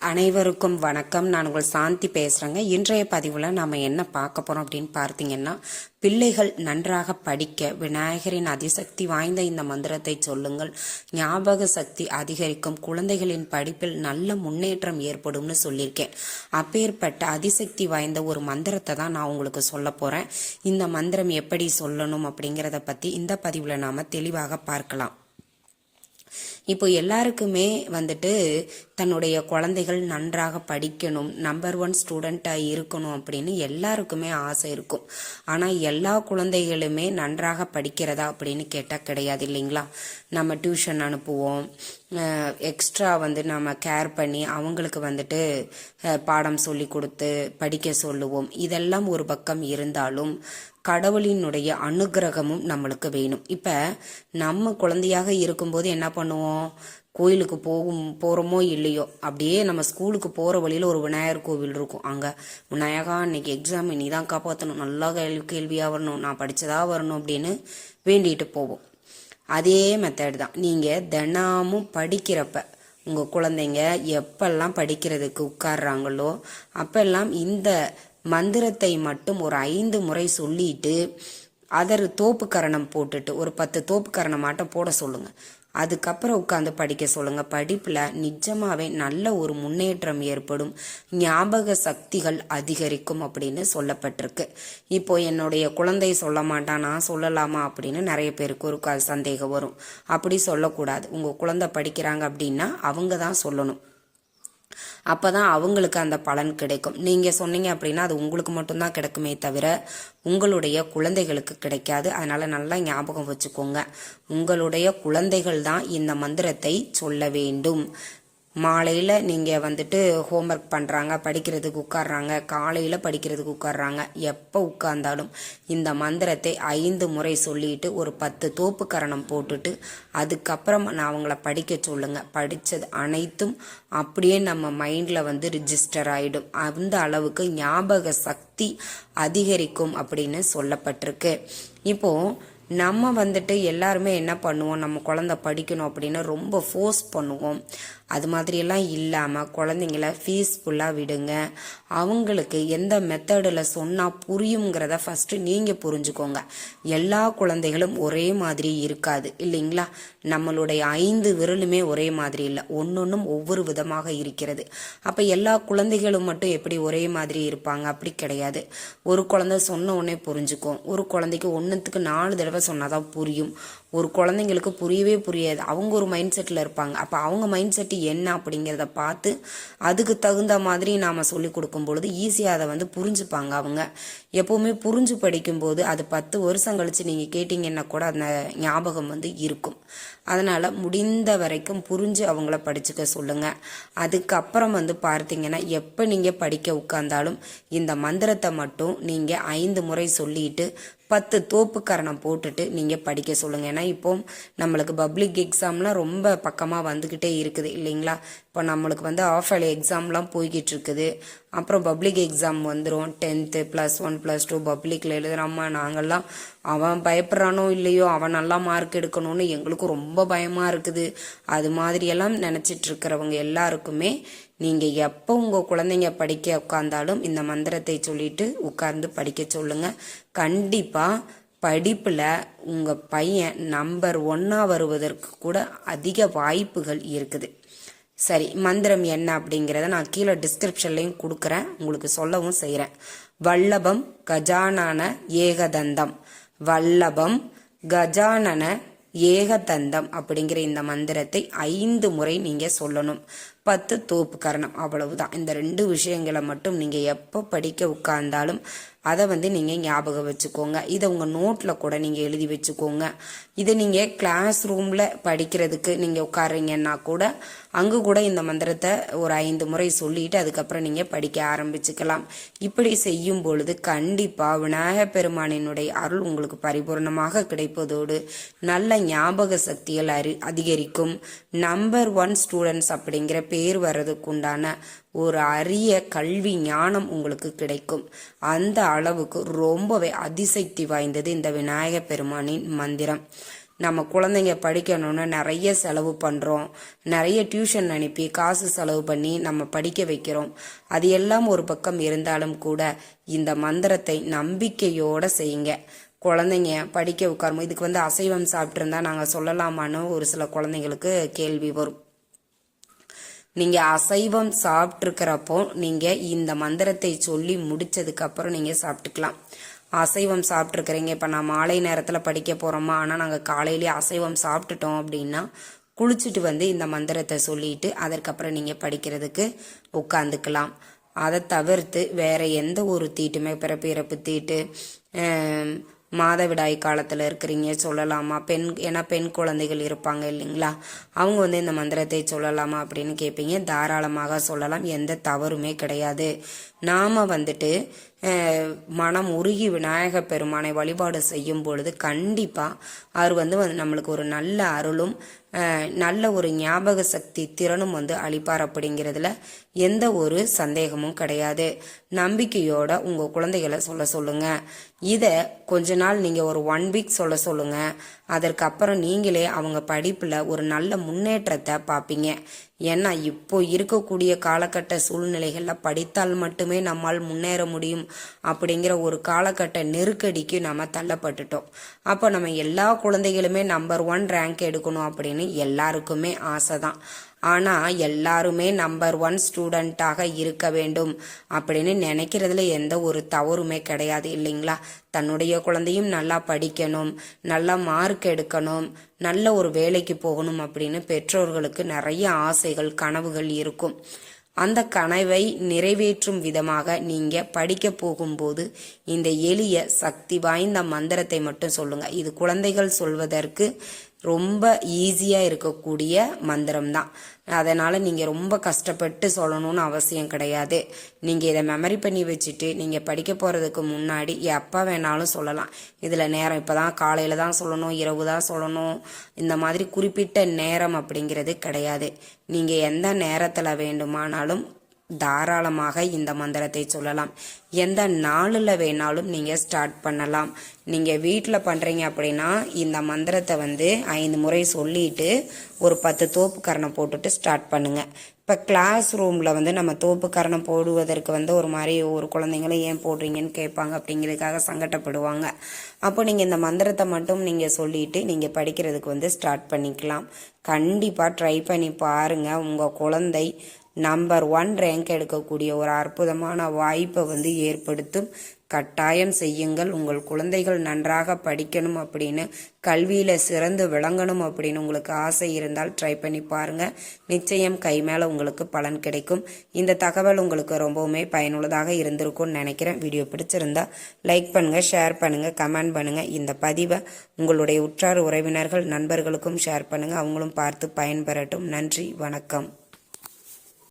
அனைவருக்கும் வணக்கம். நான் உங்கள் சாந்தி பேசுகிறேங்க இன்றைய பதிவில் நாம் என்ன பார்க்க போகிறோம் அப்படின்னு பார்த்தீங்கன்னா பிள்ளைகள் நன்றாக படிக்க விநாயகரின் அதிசக்தி வாய்ந்த இந்த மந்திரத்தை சொல்லுங்கள். ஞாபக சக்தி அதிகரிக்கும். குழந்தைகளின் படிப்பில் நல்ல முன்னேற்றம் ஏற்படும்னு சொல்லியிருக்கேன். அப்பேற்பட்ட அதிசக்தி வாய்ந்த ஒரு மந்திரத்தை தான் நான் உங்களுக்கு சொல்ல போகிறேன் இந்த மந்திரம் எப்படி சொல்லணும் அப்படிங்கிறத பற்றி இந்த பதிவில் நாம் தெளிவாக பார்க்கலாம். இப்போ எல்லாருக்குமே வந்துட்டு தன்னுடைய குழந்தைகள் நன்றாக படிக்கணும் நம்பர் ஒன் ஸ்டூடெண்ட்டாக இருக்கணும் அப்படின்னு எல்லாருக்குமே ஆசை இருக்கும். ஆனால் எல்லா குழந்தைகளுமே நன்றாக படிக்கிறதா அப்படின்னு கேட்டால் கிடையாது இல்லைங்களா? நம்ம டியூஷன் அனுப்புவோம் எக்ஸ்ட்ரா வந்து நம்ம கேர் பண்ணி அவங்களுக்கு வந்துட்டு பாடம் சொல்லி கொடுத்து படிக்க சொல்லுவோம். இதெல்லாம் ஒரு பக்கம் இருந்தாலும் கடவுளினுடைய அனுகிரகமும் நம்மளுக்கு வேணும். இப்போ நம்ம குழந்தையாக இருக்கும்போது என்ன பண்ணுவோம்? கோயிலுக்கு போகும் போகிறோமோ இல்லையோ? அப்படியே நம்ம ஸ்கூலுக்கு போகிற வழியில் ஒரு விநாயகர் கோவில் இருக்கும். அங்கே விநாயகா இன்னைக்கு எக்ஸாம் நீ தான் காப்பாற்றணும் நல்லா கேள்வி கேள்வியாக வரணும். நான் படித்ததாக வரணும் அப்படின்னு வேண்டிட்டு போவோம். அதே மெத்தட் தான். நீங்கள் தினமும் படிக்கிறப்ப உங்கள் குழந்தைங்க எப்பெல்லாம் படிக்கிறதுக்கு உட்கார்றாங்களோ அப்பெல்லாம் இந்த மந்திரத்தை மட்டும் ஒரு ஐந்து முறை சொல்லிட்டு அதர் தோப்பு கரணம் போட்டுட்டு ஒரு பத்து தோப்பு கரணம் மாட்டம் போட சொல்லுங்கள் அதுக்கப்புறம் உட்காந்து படிக்க சொல்லுங்க. படிப்பில் நிஜமாவே நல்ல ஒரு முன்னேற்றம் ஏற்படும். ஞாபக சக்திகள் அதிகரிக்கும் அப்படின்னு சொல்லப்பட்டிருக்கு. இப்போ என்னுடைய குழந்தை சொல்ல மாட்டான் நான் சொல்லலாமா அப்படின்னு நிறைய பேருக்கு ஒரு சந்தேகம் வரும். அப்படி சொல்லக்கூடாது. உங்கள் குழந்தை படிக்கிறாங்க அப்படின்னா அவங்க தான் சொல்லணும். அப்போ தான் அவங்களுக்கு அந்த பலன் கிடைக்கும். நீங்கள் சொன்னீங்க அப்படின்னா அது உங்களுக்கு மட்டும்தான் கிடைக்குமே தவிர உங்களுடைய குழந்தைகளுக்கு கிடைக்காது. அதனால் நல்லா ஞாபகம் வச்சுக்கோங்க. உங்களுடைய குழந்தைகள் தான் இந்த மந்திரத்தை சொல்ல வேண்டும். மாலையில் நீங்கள் வந்துட்டு ஹோம்ஒர்க் பண்ணுறாங்க படிக்கிறதுக்கு உட்கார்றாங்க காலையில் படிக்கிறதுக்கு உட்கார்றாங்க. எப்போ உட்கார்ந்தாலும் இந்த மந்திரத்தை ஐந்து முறை சொல்லிட்டு ஒரு பத்து தோப்பு கரணம் போட்டுட்டு அதுக்கப்புறம் நான் அவங்கள படிக்க சொல்லுங்கள் படித்தது அனைத்தும் அப்படியே நம்ம மைண்டில் வந்து ரிஜிஸ்டர் ஆகிடும் அந்த அளவுக்கு ஞாபக சக்தி அதிகரிக்கும் அப்படின்னு சொல்லப்பட்டிருக்கு. இப்போது நம்ம வந்துட்டு எல்லாருமே என்ன பண்ணுவோம்? நம்ம குழந்த படிக்கணும் அப்படின்னு ரொம்ப ஃபோர்ஸ் பண்ணுவோம். அது மாதிரியெல்லாம் இல்லாமல் குழந்தைங்கள ஃபீஸ்ஃபுல்லாக விடுங்க. அவங்களுக்கு எந்த மெத்தடில் சொன்னால் புரியுங்கிறத ஃபஸ்ட்டு நீங்கள் புரிஞ்சுக்கோங்க. எல்லா குழந்தைகளும் ஒரே மாதிரி இருக்காது இல்லைங்களா? நம்மளுடைய ஐந்து விரலுமே ஒரே மாதிரி இல்லை. ஒன்னொன்றும் ஒவ்வொரு விதமாக இருக்கிறது. அப்போ எல்லா குழந்தைகளும் மட்டும் எப்படி ஒரே மாதிரி இருப்பாங்க? அப்படி கிடையாது. ஒரு குழந்தை சொன்ன உடனே புரிஞ்சுக்கும். ஒரு குழந்தைக்கு ஒன்றுத்துக்கு நாலு தடவை சொன்னால் தான் புரியும். ஒரு குழந்தைங்களுக்கு புரியவே புரியாது. அவங்க ஒரு மைண்ட் செட்டில் இருப்பாங்க. அப்போ அவங்க மைண்ட் செட்டு என்ன அப்படிங்கிறத பார்த்து அதுக்கு தகுந்த மாதிரி நாம் சொல்லி கொடுக்கும் பொழுது ஈஸியாக அதை வந்து புரிஞ்சுப்பாங்க அவங்க. எப்போவுமே புரிஞ்சு படிக்கும்போது அது பத்து வருஷம் கழித்து நீங்கள் கேட்டிங்கன்னா கூட அந்த ஞாபகம் வந்து இருக்கும். அதனால் முடிந்த வரைக்கும் புரிஞ்சு அவங்கள படிச்சுக்க சொல்லுங்கள் அதுக்கப்புறம் வந்து பார்த்தீங்கன்னா எப்போ நீங்கள் படிக்க உட்காந்தாலும் இந்த மந்திரத்தை மட்டும் நீங்கள் ஐந்து முறை சொல்லிட்டு பத்து தோப்புக்காரனை போட்டுட்டு நீங்கள் படிக்க சொல்லுங்கள் ஏன்னா இப்போ நம்மளுக்கு பப்ளிக் எக்ஸாம்லாம் ரொம்ப பக்கமாக வந்துக்கிட்டே இருக்குது இல்லைங்களா? இப்போ நம்மளுக்கு வந்து ஆஃப் இயர்லி எக்ஸாம்லாம் போய்கிட்டு இருக்குது அப்புறம் பப்ளிக் எக்ஸாம் வந்துடும் tenth plus one plus two பப்ளிக்கில் எழுதுகிறோமா நாங்கள்லாம் அவன் பயப்படுறானோ இல்லையோ அவன் நல்லா மார்க் எடுக்கணும்னு எங்களுக்கும் ரொம்ப பயமாக இருக்குது. அது மாதிரியெல்லாம் நினச்சிட்டு இருக்கிறவங்க எல்லாருக்குமே நீங்கள் எப்போ உங்கள் குழந்தைங்க படிக்க உட்காந்தாலும் இந்த மந்திரத்தை சொல்லிட்டு உட்கார்ந்து படிக்க சொல்லுங்கள் கண்டிப்பாக படிப்பில் உங்கள் பையன் நம்பர் ஒன்னாக வருவதற்கு கூட அதிக வாய்ப்புகள் இருக்குது. சரி மந்திரம் என்ன அப்படிங்கிறத நான் கீழே டிஸ்கிரிப்ஷன்லையும் கொடுக்குறேன். உங்களுக்கு சொல்லவும் செய்கிறேன் வல்லபம் கஜானன ஏகதந்தம். வல்லபம் கஜானன ஏகதந்தம் அப்படிங்கிற இந்த மந்திரத்தை ஐந்து முறை நீங்கள் சொல்லணும். பத்து தோப்பு கரணம். அவ்வளவுதான். இந்த ரெண்டு விஷயங்களை மட்டும் நீங்கள் எப்போ படிக்க உட்கார்ந்தாலும் அதை வந்து நீங்கள் ஞாபகம் வச்சுக்கோங்க. இதை உங்கள் நோட்டில் கூட நீங்கள் எழுதி வச்சுக்கோங்க. இதை நீங்கள் கிளாஸ் ரூமில் படிக்கிறதுக்கு நீங்கள் உட்காருங்கன்னா கூட அங்கே கூட இந்த மந்திரத்தை ஒரு ஐந்து முறை சொல்லிட்டு அதுக்கப்புறம் நீங்கள் படிக்க ஆரம்பிச்சுக்கலாம். இப்படி செய்யும் பொழுது கண்டிப்பாக விநாயகப் பெருமானினுடைய அருள் உங்களுக்கு பரிபூர்ணமாக கிடைப்பதோடு நல்ல ஞாபக சக்திகள் அறி அதிகரிக்கும். நம்பர் ஒன் ஸ்டூடெண்ட்ஸ் அப்படிங்கிற பேர் வர்றதுக்குண்டான ஒரு அரிய கல்வி ஞானம் உங்களுக்கு கிடைக்கும். அந்த அளவுக்கு ரொம்பவே அதிசக்தி வாய்ந்தது இந்த விநாயகப் பெருமானின் மந்திரம். நம்ம குழந்தைங்க படிக்கணும்னு நிறைய செலவு பண்ணுறோம் நிறைய டியூஷன் அனுப்பி காசு செலவு பண்ணி நம்ம படிக்க வைக்கிறோம். அது எல்லாம் ஒரு பக்கம் இருந்தாலும் கூட இந்த மந்திரத்தை நம்பிக்கையோடு செய்யுங்க. குழந்தைங்க படிக்க உட்காரும் இதுக்கு வந்து அசைவம் சாப்பிட்ருந்தா நாங்கள் சொல்லலாமான்னு ஒரு சில குழந்தைங்களுக்கு கேள்வி வரும். நீங்கள் அசைவம் சாப்பிட்ருக்கிறப்போ நீங்கள் இந்த மந்திரத்தை சொல்லி முடித்ததுக்கப்புறம் நீங்கள் சாப்பிட்டுக்கலாம். அசைவம் சாப்பிட்ருக்குறீங்க இப்போ நான் மாலை நேரத்தில் படிக்க போகிறோமா ஆனால் நாங்கள் காலையிலேயே அசைவம் சாப்பிட்டுட்டோம் அப்படின்னா குளிச்சுட்டு வந்து இந்த மந்திரத்தை சொல்லிட்டு அதற்கப்புறம் நீங்கள் படிக்கிறதுக்கு உட்காந்துக்கலாம் அதை தவிர்த்து வேறு எந்த ஒரு தீட்டுமே பிறப்பு இறப்பு தீட்டு மாதவிடாய் காலத்தில் இருக்கிறீங்க சொல்லலாமா? பெண் ஏன்னா பெண் குழந்தைகள் இருப்பாங்க இல்லைங்களா? அவங்க வந்து இந்த மந்திரத்தை சொல்லலாமா அப்படின்னு கேட்பீங்க தாராளமாக சொல்லலாம். எந்த தவறுமே கிடையாது. நாம் வந்துட்டு மனம் உருகி விநாயக பெருமானை வழிபாடு செய்யும் பொழுது கண்டிப்பாக அவர் வந்து வந்து நம்மளுக்கு ஒரு நல்ல அருளும் நல்ல ஒரு ஞாபக சக்தி திறனும் வந்து அளிப்பார் அப்படிங்கிறதுல எந்த ஒரு சந்தேகமும் கிடையாது. நம்பிக்கையோட உங்கள் குழந்தைகளை சொல்ல சொல்லுங்கள் இதை கொஞ்ச நாள் நீங்கள் ஒரு ஒன் வீக் சொல்ல சொல்லுங்கள் அதற்கப்புறம் நீங்களே அவங்க படிப்பில் ஒரு நல்ல முன்னேற்றத்தை பார்ப்பீங்க. ஏன்னா இப்போ இருக்கக்கூடிய காலகட்ட சூழ்நிலைகளில் படித்தால் மட்டுமே நம்மால் முன்னேற முடியும் அப்படிங்கிற ஒரு காலகட்ட நெருக்கடிக்கு நம்ம தள்ளப்பட்டுட்டோம். அப்போ நம்ம எல்லா குழந்தைகளுமே நம்பர் ஒன் ரேங்க் எடுக்கணும் அப்படின்னு எல்லாருக்குமே ஆசை தான். ஆனால் எல்லாருமே நம்பர் ஒன் ஸ்டூடெண்ட்டாக இருக்க வேண்டும் அப்படின்னு நினைக்கிறதுல எந்த ஒரு தவறுமே கிடையாது இல்லைங்களா? தன்னுடைய குழந்தையும் நல்லா படிக்கணும் நல்லா மார்க் எடுக்கணும் நல்ல ஒரு வேலைக்கு போகணும் அப்படின்னு பெற்றோர்களுக்கு நிறைய ஆசைகள் கனவுகள் இருக்கும். அந்த கனவை நிறைவேற்றும் விதமாக நீங்க படிக்க போகும்போது இந்த எளிய சக்தி வாய்ந்த மந்திரத்தை மட்டும் சொல்லுங்க. இது குழந்தைகள் சொல்வதற்கு ரொம்ப ஈஸியாக இருக்கக்கூடிய மந்திரம் தான் அதனால் நீங்கள் ரொம்ப கஷ்டப்பட்டு சொல்லணும்னு அவசியம் கிடையாது. நீங்கள் இதை மெமரி பண்ணி வச்சுட்டு நீங்கள் படிக்க போகிறதுக்கு முன்னாடி எப்போ வேணாலும் சொல்லலாம். இதில் நேரம் இப்போ தான் காலையில் தான் சொல்லணும் இரவு தான் சொல்லணும். இந்த மாதிரி குறிப்பிட்ட நேரம் அப்படிங்கிறது கிடையாது. நீங்கள் எந்த நேரத்தில் வேண்டுமானாலும் தாராளமாக இந்த மந்திரத்தை சொல்லலாம். எந்த நாளில் வேணாலும் நீங்கள் ஸ்டார்ட் பண்ணலாம். நீங்கள் வீட்டில் பண்ணுறீங்க அப்படின்னா இந்த மந்திரத்தை வந்து ஐந்து முறை சொல்லிட்டு ஒரு பத்து தோப்புக்கரணம் போட்டுட்டு ஸ்டார்ட் பண்ணுங்கள் இப்போ கிளாஸ் ரூமில் வந்து நம்ம தோப்புக்கரணம் போடுவதற்கு வந்து ஒரு மாதிரி ஒரு குழந்தைங்களும் ஏன் போடுறீங்கன்னு கேட்பாங்க அப்படிங்கிறதுக்காக சங்கட்டப்படுவாங்க அப்போ நீங்கள் இந்த மந்திரத்தை மட்டும் நீங்கள் சொல்லிட்டு நீங்கள் படிக்கிறதுக்கு வந்து ஸ்டார்ட் பண்ணிக்கலாம். கண்டிப்பாக ட்ரை பண்ணி பாருங்கள் உங்கள் குழந்தை நம்பர் ஒன் ரேங்க் எடுக்கக்கூடிய ஒரு அற்புதமான வாய்ப்பை வந்து ஏற்படுத்தும். கட்டாயம் செய்யுங்கள். உங்கள் குழந்தைகள் நன்றாக படிக்கணும் அப்படின்னு கல்வியில் சிறந்து விளங்கணும் அப்படின்னு உங்களுக்கு ஆசை இருந்தால் ட்ரை பண்ணி பாருங்க. நிச்சயம் கை மேலே உங்களுக்கு பலன் கிடைக்கும். இந்த தகவல் உங்களுக்கு ரொம்பவுமே பயனுள்ளதாக இருந்திருக்கும்னு நினைக்கிறேன். வீடியோ பிடிச்சிருந்தா லைக் பண்ணுங்கள் ஷேர் பண்ணுங்கள் கமெண்ட் பண்ணுங்கள் இந்த பதிவை உங்களுடைய உற்றார் உறவினர்கள் நண்பர்களுக்கும் ஷேர் பண்ணுங்கள் அவங்களும் பார்த்து பயன்பெறட்டும். நன்றி வணக்கம்.